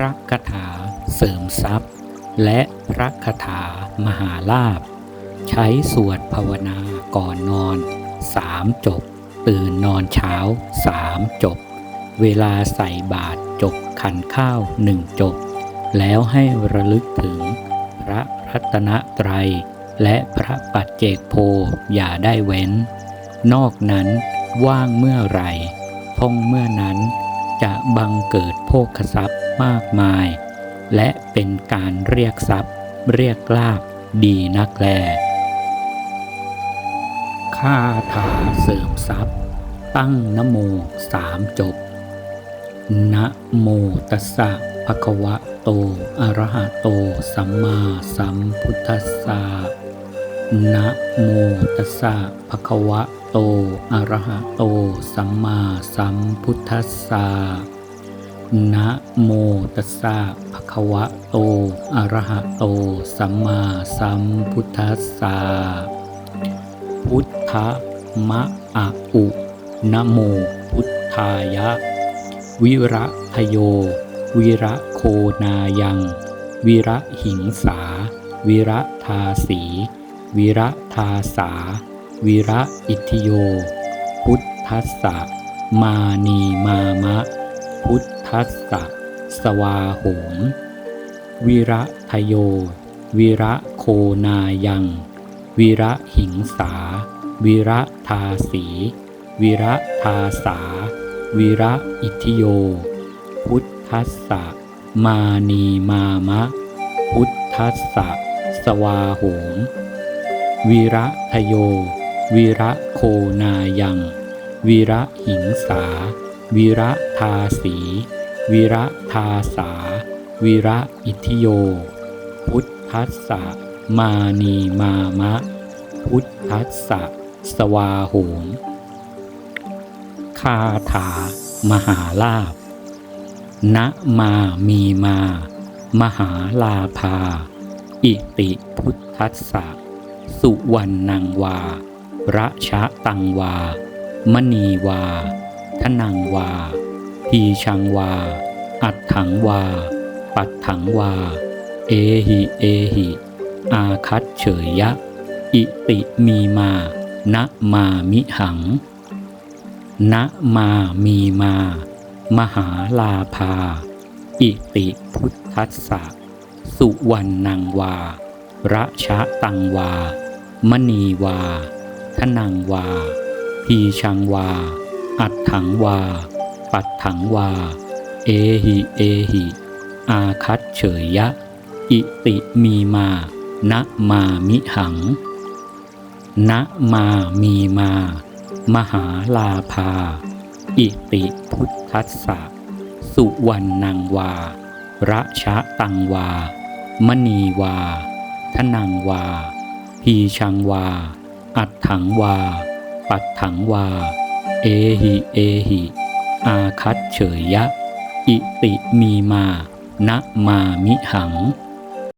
ระคาถาเสริมทรัพย์ และพระคาถามหาลาภใช้สวดภาวนาก่อนนอนสามจบ ตื่นนอนเช้าสามจบ เวลาใส่บาตรจบขันข้าวหนึ่งจบ แล้วให้ระลึกถึงพระรัตนตรัย และพระปัจเจกโพอย่าได้เว้น นอกนั้นว่างเมื่อไหร่ท่องเมื่อนั้นจะบังเกิดโภคทรัพย์ มากมาย และเป็นการเรียกทรัพย์ เรียกลาบดีนักแลคาถาเสริมทรัพย์ ตั้งนโมสามจบนะโมตัสสะภะคะวะโต อะระหะโต สัมมาสัมพุทธัสสะนะโมตัสสะภะคะวะโต อะระหะโต สัมมาสัมพุทธัสสะ นะโมตัสสะภะคะวะโต อะระหะโต สัมมาสัมพุทธัสสะพุทธะมะอะอุนะโมพุทธายะ วิระทโย วิระโคนายัง วิระหิงสา วิระทาสี วิระทาสา วิระอิทิโย พุทธัสสะมานีมามะ พุทธัสสะสวาโหมวิระทโย วิระโคนายัง วิระหิงสา วิระทาสี วิระทาสา วิระอิทิโย พุทธัสสะมานีมามะ พุทธัสสะสวาโหมวิระทโย วิระโคนายัง วิระหิงสา วิระทาสีวิระทาสาวิระอิทิโย พุทธัสสะมานีมามะ พุทธัสสะสวาโหมคาถามหาลาภณมามีมา มหาลาภา อิติพุทธัสสะ สุวรรณังวาระชะตังวา มณีวา ทนังวาพีชังวา อัดถังวา ปัดถังวา เอหิเอหิ อาคัตเฉยยะ อิติมีมานะมามิหังนะมามีมา มหาลาภา อิติพุทธัสสะ สุวรรณังวา ระชะตังวา มณีวา ทนังวา พีชังวา อัดถังวา ปัดถังวา เอหิเอหิ อาคัตเฉยยะ อิติมีมานะมามิหังนะมามีมา มหาลาภา อิติพุทธัสสะ สุวรรณังวา ระชะตังวา มณีวา ทนังวา พีชังวา อัดถังวา ปัดถังวา เอหิเอหิ อาคัตเฉยยะ อิติมีมา นะมามิหัง